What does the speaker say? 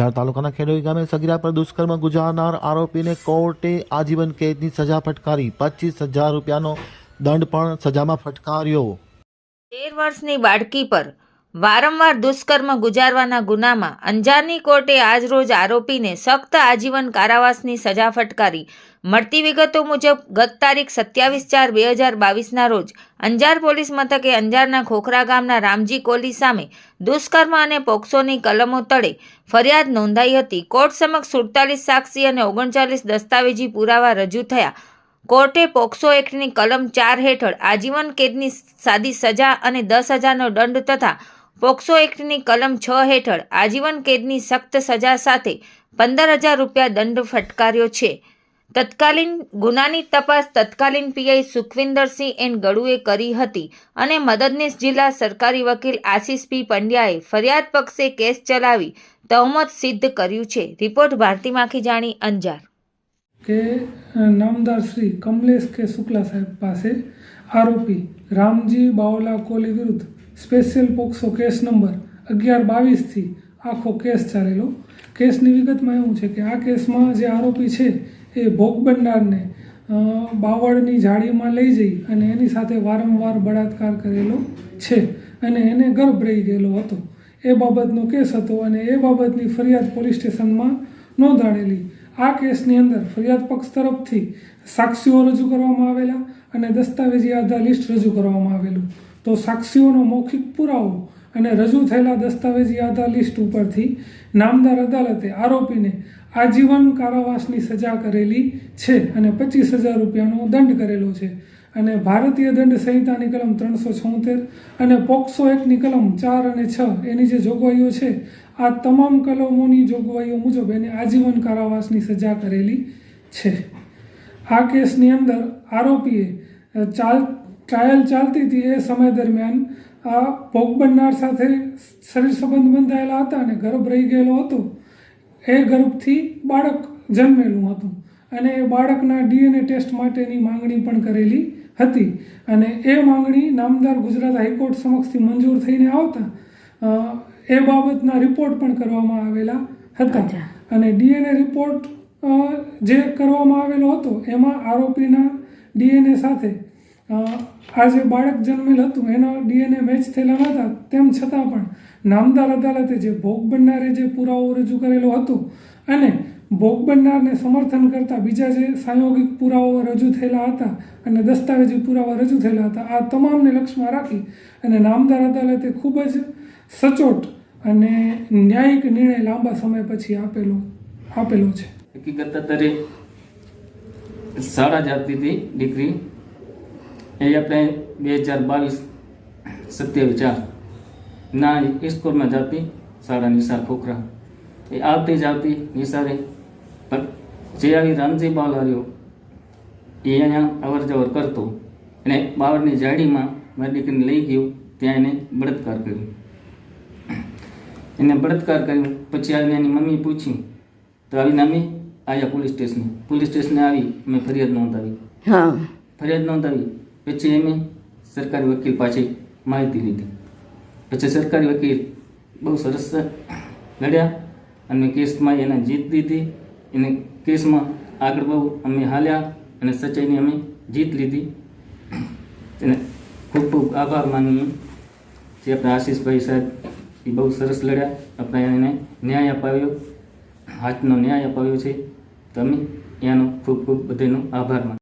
અંજાર તાલુકાના ખેડોઈ ગામે સગીરા પર દુષ્કર્મ ગુજારનાર આરોપીને કોર્ટે આજીવન કેદની સજા ફટકારી. પચીસ હજાર રૂપિયાનો દંડ પણ સજામાં ફટકાર્યો. તેર વર્ષની બાળકી પર વારંવાર દુષ્કર્મ ગુજારવાના ગુનામાં અંજારની કોર્ટે આજરોજ આરોપીને સખ્ત આજીવન કારાવાસની સજા ફટકારી. મળતી વિગતો મુજબ, ગત તારીખ સત્યાવીસ ચાર બે હજાર બાવીસના રોજ અંજાર પોલીસ મથકે અંજારના ખોખરા ગામના રામજી કોલી સામે દુષ્કર્મ અને પોક્સોની કલમો તળે ફરિયાદ નોંધાઈ હતી. કોર્ટ સમક્ષ સુડતાલીસ સાક્ષી અને ઓગણચાલીસ દસ્તાવેજી પુરાવા રજૂ થયા. કોર્ટે પોક્સો એક્ટની કલમ ચાર હેઠળ આજીવન કેદની સાદી સજા અને દસ હજારનો દંડ તથા પોક્સો એક્ટની કલમ છ હેઠળ આજીવન કેદની સખ્ત સજા સાથે પંદર હજાર રૂપિયા દંડ ફટકાર્યો છે. તત્કાલીન ગુનાની તપાસ તત્કાલીન પીઆઈ સુખવિંદરસિંહ એન ગડુએ કરી હતી અને મદદનીશ જિલ્લા સરકારી વકીલ આશીષ પી પંડ્યાએ ફરિયાદ પક્ષે કેસ ચલાવી તહમત સિદ્ધ કર્યું છે. રિપોર્ટ ભારતી માખી જાણી, અંજાર. કે નામદાર શ્રી કમલેશ કે શુક્લા સાહેબ પાસે આરોપી રામજી બાવલા કોલી વિરુદ્ધ સ્પેશિયલ પોક્સો કેસ નંબર અગિયાર બાવીસથી આખો કેસ ચાલેલો. કેસની વિગતમાં એવું છે કે આ કેસમાં જે આરોપી છે એ ભોગ બનનારને બાવળની જાળીમાં લઈ જઈ અને એની સાથે વારંવાર બળાત્કાર કરેલો છે અને એને ગર્ભ રહી ગયેલો હતો. એ બાબતનો કેસ હતો અને એ બાબતની ફરિયાદ પોલીસ સ્ટેશનમાં નોંધાણેલી. આ કેસની અંદર ફરિયાદ પક્ષ તરફથી સાક્ષીઓ રજૂ કરવામાં આવેલા અને દસ્તાવેજી આધાર લિસ્ટ રજૂ કરવામાં આવેલું. તો સાક્ષીઓનો મૌખિક પુરાવો અને રજૂ થયેલા દસ્તાવેજી આધાર લિસ્ટ ઉપરથી નામદાર અદાલતે આરોપીને આજીવન કારાવાસની સજા કરેલી છે અને પચીસ હજાર રૂપિયાનો દંડ કરેલો છે. અને ભારતીય દંડ સંહિતાની કલમ ત્રણસો છોતેર અને પોક્સો એક્ટની કલમ ચાર અને છ એની જે જોગવાઈઓ છે, આ તમામ કલમોની જોગવાઈઓ મુજબ એને આજીવન કારાવાસની સજા કરેલી છે. આ કેસની અંદર આરોપીએ ચાલ, ટ્રાયલ ચાલતી હતી એ સમય દરમિયાન આ ભોગ બનનાર સાથે શરીર સંબંધ બંધાયેલા હતા અને ગર્ભ રહી ગયેલો હતો એ ગર્ભથી બાળક જન્મેલું હતું અને એ બાળકના ડીએનએ ટેસ્ટ માટેની માંગણી પણ કરેલી હતી અને એ માંગણી નામદાર ગુજરાત હાઈકોર્ટ સમક્ષથી મંજૂર થઈને આવતા એ બાબતના રિપોર્ટ પણ કરવામાં આવેલા હતા. અને ડીએનએ રિપોર્ટ જે કરવામાં આવેલો હતો એમાં આરોપીના ડીએનએ સાથે આ જે બાળક જન્મેલ હતું, એનો ડીએનએ મેચ થયેલા નહોતા. તેમ છતાં પણ નામદાર અદાલતે જે ભોગ બનનારે જે પુરાવો રજૂ કરેલો હતો અને ભોગ બનનારને સમર્થન કરતા બીજા જે સાયોગિક પુરાવો રજૂ થયેલા હતા અને દસ્તાવેજી પુરાવા રજૂ થયેલા હતા, આ તમામને લક્ષમાં રાખી અને નામદાર અદાલતે ખૂબ જ સચોટ અને ન્યાયિક નિર્ણય લાંબા સમય પછી આપેલો આપેલો છે. હકીકત અત્યારે શાળા જાતિથી દીકરી એ આપણે બે હજાર બાવીસ સત્યાવીસ ચાર ના સ્કૂલમાં જતી શાળા નિશાળ ખોખરા. એ આવતી જ આવતી નિશાળે પણ જે આવી રામજી બાવલ રહ્યો એ અહીંયા અવર જવર કરતો અને બાવળની જાડીમાં મારી દીકરીને લઈ ગયો ત્યાં એને બળાત્કાર કર્યો. એને બળાત્કાર કર્યો પછી આવીને એની મમ્મી પૂછ્યું તો આવીને અમે આવ્યા પોલીસ સ્ટેશન. પોલીસ સ્ટેશને આવી અમે ફરિયાદ નોંધાવી. હા. ફરિયાદ નોંધાવી. પછી અમે સરકારી વકીલ પાસે માહિતી લીધી. પછી સરકારી વકીલ બહુ સરસ લડ્યા અને કેસમાં એને જીત દીધી એને કેસમાં આગળ બહુ અમે હાલ્યા અને સચ્ચાઈની અમે જીત લીધી. એને ખૂબ ખૂબ આભાર માનીએ. જે આપણા આશીષભાઈ સાહેબ એ બહુ સરસ લડ્યા. આપણે એને ન્યાય અપાવ્યો. હાથનો ન્યાય અપાવ્યો છે. તો અમે એનો ખૂબ ખૂબ બધાનો આભાર માન